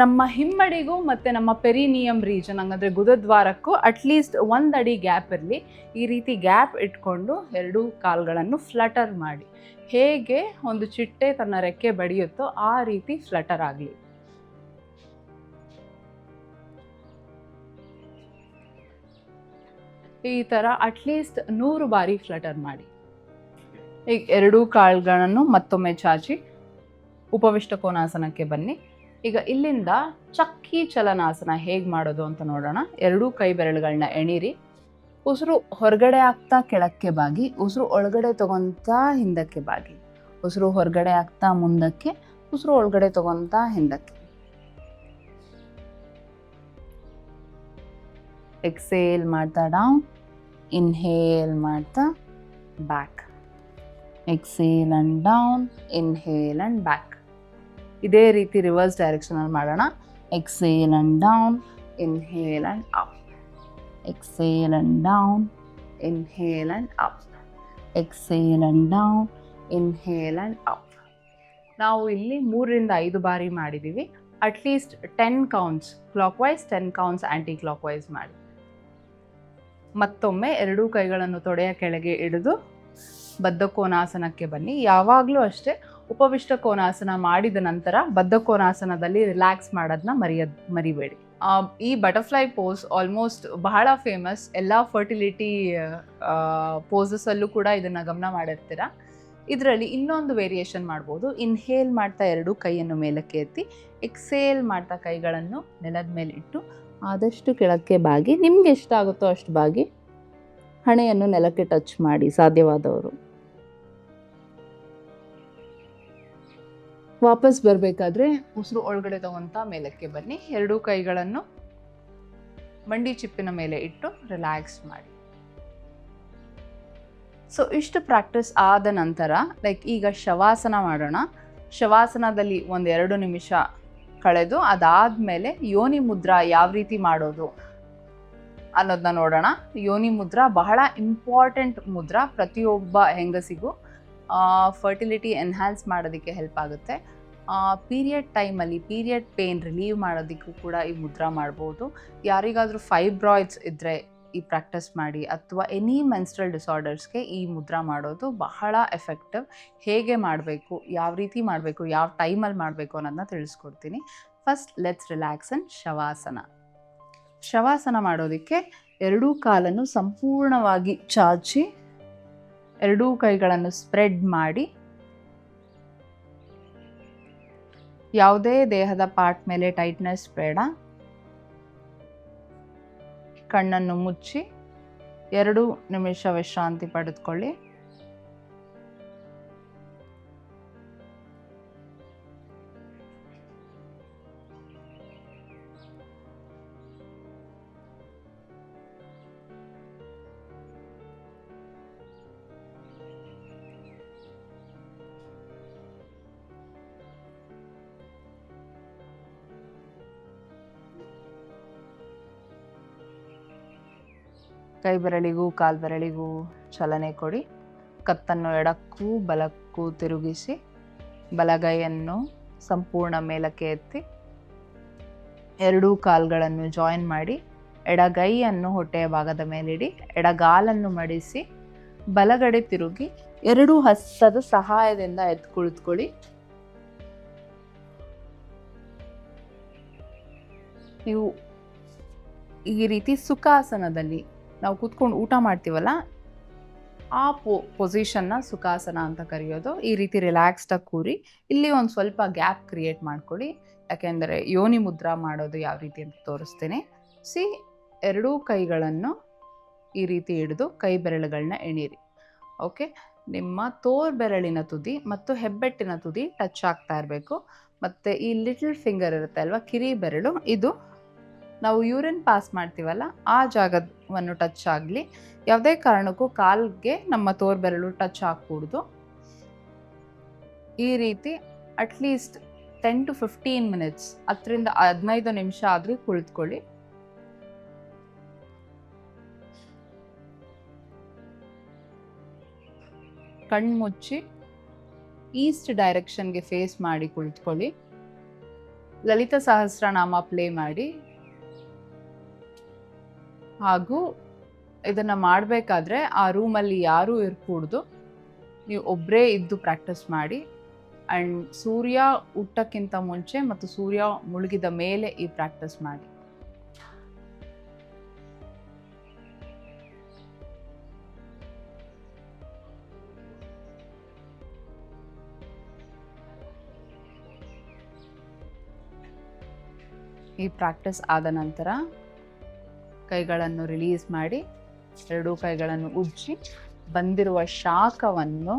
ನಮ್ಮ ಹಿಮ್ಮಡಿಗೂ ಮತ್ತು ನಮ್ಮ ಪೆರಿನಿಯಂ ರೀಜನ್ ಹಂಗಂದರೆ ಗುದದ್ವಾರಕ್ಕೂ ಅಟ್ಲೀಸ್ಟ್ ಒಂದು ಅಡಿ ಗ್ಯಾಪ್ ಇರಲಿ. ಈ ರೀತಿ ಗ್ಯಾಪ್ ಇಟ್ಕೊಂಡು ಎರಡೂ ಕಾಲುಗಳನ್ನು ಫ್ಲಟರ್ ಮಾಡಿ. ಹೇಗೆ ಒಂದು ಚಿಟ್ಟೆ ತನ್ನ ರೆಕ್ಕೆ ಬಡಿಯುತ್ತೋ ಆ ರೀತಿ ಫ್ಲಟರ್ ಆಗಲಿ. ಈ ಥರ ಅಟ್ಲೀಸ್ಟ್ ನೂರು ಬಾರಿ ಫ್ಲಟರ್ ಮಾಡಿ. ಈಗ ಎರಡೂ ಕಾಳುಗಳನ್ನು ಮತ್ತೊಮ್ಮೆ ಚಾಚಿ ಉಪವಿಷ್ಟ ಕೋನಾಸನಕ್ಕೆ ಬನ್ನಿ. ಈಗ ಇಲ್ಲಿಂದ ಚಕ್ಕಿ ಚಲನಾಸನ ಹೇಗೆ ಮಾಡೋದು ಅಂತ ನೋಡೋಣ. ಎರಡೂ ಕೈ ಬೆರಳುಗಳನ್ನ ಎಣೀರಿ. ಉಸಿರು ಹೊರಗಡೆ ಆಗ್ತಾ ಕೆಳಕ್ಕೆ ಬಾಗಿ, ಉಸಿರು ಒಳಗಡೆ ತಗೊಂತಾ ಹಿಂದಕ್ಕೆ ಬಾಗಿ. ಉಸಿರು ಹೊರಗಡೆ ಆಗ್ತಾ ಮುಂದಕ್ಕೆ, ಉಸಿರು ಒಳಗಡೆ ತಗೊಂತಾ ಹಿಂದಕ್ಕೆ. ಎಕ್ಸೇಲ್ ಮಾಡ್ತಾ ಡೌನ್ ಇನ್ಹೇಲ್ ಮಾಡ್ತಾ back exhale and down inhale and back ಇದೇ ರೀತಿ ರಿವರ್ಸ್ ಡೈರೆಕ್ಷನಲ್ಲಿ ಮಾಡೋಣ. Exhale and down inhale and up exhale and down inhale and up exhale and down inhale and up ನಾವು ಇಲ್ಲಿ ಮೂರರಿಂದ ಐದು ಬಾರಿ ಮಾಡಿದ್ದೀವಿ at least ten counts clockwise ten counts anticlockwise ಮಾಡಿ. ಮತ್ತೊಮ್ಮೆ ಎರಡೂ ಕೈಗಳನ್ನು ತೊಡೆಯ ಕೆಳಗೆ ಹಿಡಿದು ಬದ್ಧ ಕೋನಾಸನಕ್ಕೆ ಬನ್ನಿ. ಯಾವಾಗಲೂ ಅಷ್ಟೇ ಉಪವಿಷ್ಟ ಕೋನಾಸನ ಮಾಡಿದ ನಂತರ ಬದ್ಧ ಕೋನಾಸನದಲ್ಲಿ ರಿಲ್ಯಾಕ್ಸ್ ಮಾಡೋದನ್ನ ಮರೆಯೋದು, ಮರಿಬೇಡಿ. ಈ ಬಟರ್ಫ್ಲೈ ಪೋಸ್ ಆಲ್ಮೋಸ್ಟ್ ಬಹಳ ಫೇಮಸ್. ಎಲ್ಲ ಫರ್ಟಿಲಿಟಿ ಪೋಸಸಲ್ಲೂ ಕೂಡ ಇದನ್ನು ಗಮನ ಮಾಡಿರ್ತೀರ? ಇದರಲ್ಲಿ ಇನ್ನೊಂದು ವೇರಿಯೇಷನ್ ಮಾಡ್ಬೋದು. ಇನ್ಹೇಲ್ ಮಾಡ್ತಾ ಎರಡು ಕೈಯನ್ನು ಮೇಲಕ್ಕೆ ಎತ್ತಿ, ಎಕ್ಸೇಲ್ ಮಾಡ್ತಾ ಕೈಗಳನ್ನು ನೆಲದ ಮೇಲೆ ಇಟ್ಟು, ಆದಷ್ಟು ಕೆಳಕ್ಕೆ ಬಾಗಿ, ನಿಮ್ಗೆ ಎಷ್ಟಾಗುತ್ತೋ ಅಷ್ಟು ಬಾಗಿ ಹಣೆಯನ್ನು ನೆಲಕ್ಕೆ ಟಚ್ ಮಾಡಿ ಸಾಧ್ಯವಾದವರು. ವಾಪಸ್ ಬರಬೇಕಾದ್ರೆ ಉಸಿರು ಒಳಗಡೆ ತಗೊಂತ ಮೇಲಕ್ಕೆ ಬನ್ನಿ. ಎರಡೂ ಕೈಗಳನ್ನು ಮಂಡಿ ಚಿಪ್ಪಿನ ಮೇಲೆ ಇಟ್ಟು ರಿಲ್ಯಾಕ್ಸ್ ಮಾಡಿ. ಸೊ ಇಷ್ಟು ಪ್ರಾಕ್ಟೀಸ್ ಆದ ನಂತರ ಲೈಕ್ ಈಗ ಶವಾಸನ ಮಾಡೋಣ. ಶವಾಸನದಲ್ಲಿ ಒಂದೆರಡು ನಿಮಿಷ ಕಳೆದು ಅದಾದ ಮೇಲೆ ಯೋನಿ ಮುದ್ರಾ ಯಾವ ರೀತಿ ಮಾಡೋದು? ಅನ್ನೋದನ್ನ ನೋಡೋಣ. ಯೋನಿ ಮುದ್ರಾ ಬಹಳ ಇಂಪಾರ್ಟೆಂಟ್ ಮುದ್ರ ಪ್ರತಿಯೊಬ್ಬ ಹೆಂಗಸಿಗೂ ಫರ್ಟಿಲಿಟಿ ಎನ್ಹ್ಯಾನ್ಸ್ ಮಾಡೋದಕ್ಕೆ ಹೆಲ್ಪ್ ಆಗುತ್ತೆ. ಪೀರಿಯಡ್ ಟೈಮಲ್ಲಿ ಪೀರಿಯಡ್ ಪೇನ್ ರಿಲೀವ್ ಮಾಡೋದಕ್ಕೂ ಕೂಡ ಈ ಮುದ್ರಾ ಮಾಡ್ಬೋದು. ಯಾರಿಗಾದರೂ ಫೈಬ್ರಾಯ್ಡ್ಸ್ ಇದ್ದರೆ ಈ ಪ್ರಾಕ್ಟೀಸ್ ಮಾಡಿ, ಅಥವಾ ಎನಿ ಮೆನ್ಸ್ಟ್ರಲ್ ಡಿಸಾರ್ಡರ್ಸ್ಗೆ ಈ ಮುದ್ರಾ ಮಾಡೋದು ಬಹಳ ಎಫೆಕ್ಟಿವ್ ಹೇಗೆ ಮಾಡಬೇಕು, ಯಾವ ರೀತಿ ಮಾಡಬೇಕು, ಯಾವ ಟೈಮಲ್ಲಿ ಮಾಡಬೇಕು ಅನ್ನೋದನ್ನ ತಿಳಿಸ್ಕೊಡ್ತೀನಿ. First let's relax and shavasana shavasana ಮಾಡೋದಕ್ಕೆ ಎರಡೂ ಕಾಲನ್ನು ಸಂಪೂರ್ಣವಾಗಿ ಚಾಚಿ, ಎರಡೂ ಕೈಗಳನ್ನು ಸ್ಪ್ರೆಡ್ ಮಾಡಿ, ಯಾವುದೇ ದೇಹದ ಪಾರ್ಟ್ ಮೇಲೆ ಟೈಟ್ನೆಸ್ ಬೇಡ, ಕಣ್ಣನ್ನು ಮುಚ್ಚಿ, ಎರಡು ನಿಮಿಷ ವಿಶ್ರಾಂತಿ ಪಡೆದುಕೊಳ್ಳಿ. ಕೈ ಬೆರಳಿಗೂ ಕಾಲು ಬೆರಳಿಗೂ ಚಲನೆ ಕೊಡಿ. ಕತ್ತನ್ನು ಎಡಕ್ಕೂ ಬಲಕ್ಕೂ ತಿರುಗಿಸಿ, ಬಲಗೈಯನ್ನು ಸಂಪೂರ್ಣ ಮೇಲಕ್ಕೆ ಎತ್ತಿ, ಎರಡೂ ಕಾಲುಗಳನ್ನು ಜಾಯಿನ್ ಮಾಡಿ, ಎಡಗೈಯನ್ನು ಹೊಟ್ಟೆಯ ಭಾಗದ ಮೇಲಿಡಿ, ಎಡಗಾಲನ್ನು ಮಡಿಸಿ, ಬಲಗಡೆ ತಿರುಗಿ, ಎರಡೂ ಹಸ್ತದ ಸಹಾಯದಿಂದ ಎದ್ದು ಕುಳಿತುಕೊಳ್ಳಿ. ನೀವು ಈ ರೀತಿ ಸುಖಾಸನದಲ್ಲಿ ನಾವು ಕೂತ್ಕೊಂಡು ಊಟ ಮಾಡ್ತೀವಲ್ಲ, ಆ ಪೊ ಪೊಸಿಷನ್ನ ಸುಖಾಸನ ಅಂತ ಕರೆಯೋದು. ಈ ರೀತಿ ರಿಲ್ಯಾಕ್ಸ್ಡಾಗಿ ಕೂರಿ, ಇಲ್ಲಿ ಒಂದು ಸ್ವಲ್ಪ ಗ್ಯಾಪ್ ಕ್ರಿಯೇಟ್ ಮಾಡ್ಕೊಳ್ಳಿ. ಯಾಕೆಂದರೆ ಯೋನಿ ಮುದ್ರಾ ಮಾಡೋದು ಯಾವ ರೀತಿ ಅಂತ ತೋರಿಸ್ತೀನಿ. ಸಿ, ಎರಡೂ ಕೈಗಳನ್ನು ಈ ರೀತಿ ಹಿಡಿದು ಕೈ ಬೆರಳುಗಳನ್ನ ಎಣೀರಿ. ಓಕೆ? ನಿಮ್ಮ ತೋರ್ ಬೆರಳಿನ ತುದಿ ಮತ್ತು ಹೆಬ್ಬೆಟ್ಟಿನ ತುದಿ ಟಚ್ ಆಗ್ತಾ ಇರಬೇಕು. ಮತ್ತು ಈ ಲಿಟಲ್ ಫಿಂಗರ್ ಇರುತ್ತೆ ಅಲ್ವಾ ಕಿರಿ ಬೆರಳು, ಇದು ನಾವು ಯೂರಿನ್ ಪಾಸ್ ಮಾಡ್ತೀವಲ್ಲ, ಆ ಜಾಗವನ್ನು ಟಚ್ ಆಗಲಿ. ಯಾವುದೇ ಕಾರಣಕ್ಕೂ ಕಾಲ್ಗೆ ನಮ್ಮ ತೋರ್ಬೆರಳು ಟಚ್ ಆಗಕೂಡ್ದು ಈ ರೀತಿ at least ten to fifteen minutes ಹತ್ತರಿಂದ ಹದಿನೈದು ನಿಮಿಷ ಆದರೂ ಕುಳಿತುಕೊಳ್ಳಿ. ಕಣ್ಣು ಮುಚ್ಚಿ ಈಸ್ಟ್ ಡೈರೆಕ್ಷನ್ಗೆ ಫೇಸ್ ಮಾಡಿ ಕುಳಿತುಕೊಳ್ಳಿ. ಲಲಿತ ಸಹಸ್ರನಾಮ ಪ್ಲೇ ಮಾಡಿ. ಹಾಗೂ ಇದನ್ನು ಮಾಡಬೇಕಾದ್ರೆ ಆ ರೂಮಲ್ಲಿ ಯಾರೂ ಇರ್ಕೂಡ್ದು. ನೀವು ಒಬ್ಬರೇ ಇದ್ದು ಪ್ರಾಕ್ಟೀಸ್ ಮಾಡಿ. ಆ್ಯಂಡ್ ಸೂರ್ಯ ಹುಟ್ಟಕ್ಕಿಂತ ಮುಂಚೆ ಮತ್ತು ಸೂರ್ಯ ಮುಳುಗಿದ ಮೇಲೆ ಈ ಪ್ರಾಕ್ಟೀಸ್ ಮಾಡಿ. ಈ ಪ್ರಾಕ್ಟೀಸ್ ಆದ ನಂತರ ಕೈಗಳನ್ನು ರಿಲೀಸ್ ಮಾಡಿ ಎರಡೂ ಕೈಗಳನ್ನು ಉಜ್ಜಿ ಬಂದಿರುವ ಶಾಖವನ್ನು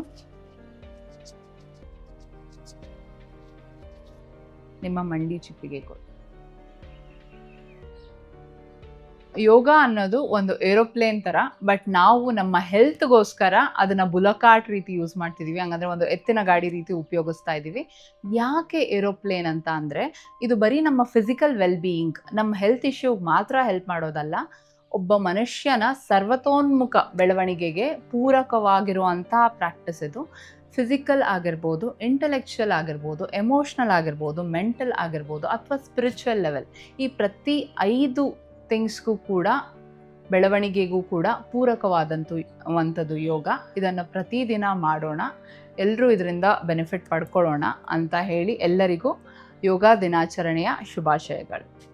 ನಿಮ್ಮ ಮಂಡಿ ಚಿಪ್ಪಿಗೆ ಕೊಡಿ. ಯೋಗ ಅನ್ನೋದು ಒಂದು ಏರೋಪ್ಲೇನ್ ತರ, ಬಟ್ ನಾವು ನಮ್ಮ ಹೆಲ್ತ್ಗೋಸ್ಕರ ಅದನ್ನ ಬುಲಕಾಟ್ ರೀತಿ ಯೂಸ್ ಮಾಡ್ತಿದೀವಿ. ಹಂಗಂದ್ರೆ ಒಂದು ಎತ್ತಿನ ಗಾಡಿ ರೀತಿ ಉಪಯೋಗಿಸ್ತಾ ಇದೀವಿ. ಯಾಕೆ ಏರೋಪ್ಲೇನ್ ಅಂತ ಅಂದರೆ, ಇದು ಬರೀ ನಮ್ಮ ಫಿಸಿಕಲ್ ವೆಲ್ ಬೀಯಿಂಗ್ ನಮ್ಮ ಹೆಲ್ತ್ ಇಶ್ಯೂಗೆ ಮಾತ್ರ ಹೆಲ್ಪ್ ಮಾಡೋದಲ್ಲ, ಒಬ್ಬ ಮನುಷ್ಯನ ಸರ್ವತೋನ್ಮುಖ ಬೆಳವಣಿಗೆಗೆ ಪೂರಕವಾಗಿರುವಂತಹ ಪ್ರಾಕ್ಟೀಸ್ ಇದು. ಫಿಸಿಕಲ್ ಆಗಿರ್ಬೋದು, ಇಂಟೆಲೆಕ್ಚುಯಲ್ ಆಗಿರ್ಬೋದು, ಎಮೋಷ್ನಲ್ ಆಗಿರ್ಬೋದು, ಮೆಂಟಲ್ ಆಗಿರ್ಬೋದು, ಅಥವಾ ಸ್ಪಿರಿಚುವಲ್ ಲೆವೆಲ್ ಈ ಪ್ರತಿ ಐದು ಥಿಂಗ್ಸ್ಗೂ ಕೂಡ, ಬೆಳವಣಿಗೆಗೂ ಕೂಡ ಪೂರಕವಾದಂಥ ವಂಥದ್ದು ಯೋಗ. ಇದನ್ನು ಪ್ರತಿದಿನ ಮಾಡೋಣ. ಎಲ್ಲರೂ ಇದರಿಂದ ಬೆನಿಫಿಟ್ ಪಡ್ಕೊಳ್ಳೋಣ ಅಂತ ಹೇಳಿ ಎಲ್ಲರಿಗೂ ಯೋಗ ದಿನಾಚರಣೆಯ ಶುಭಾಶಯಗಳು.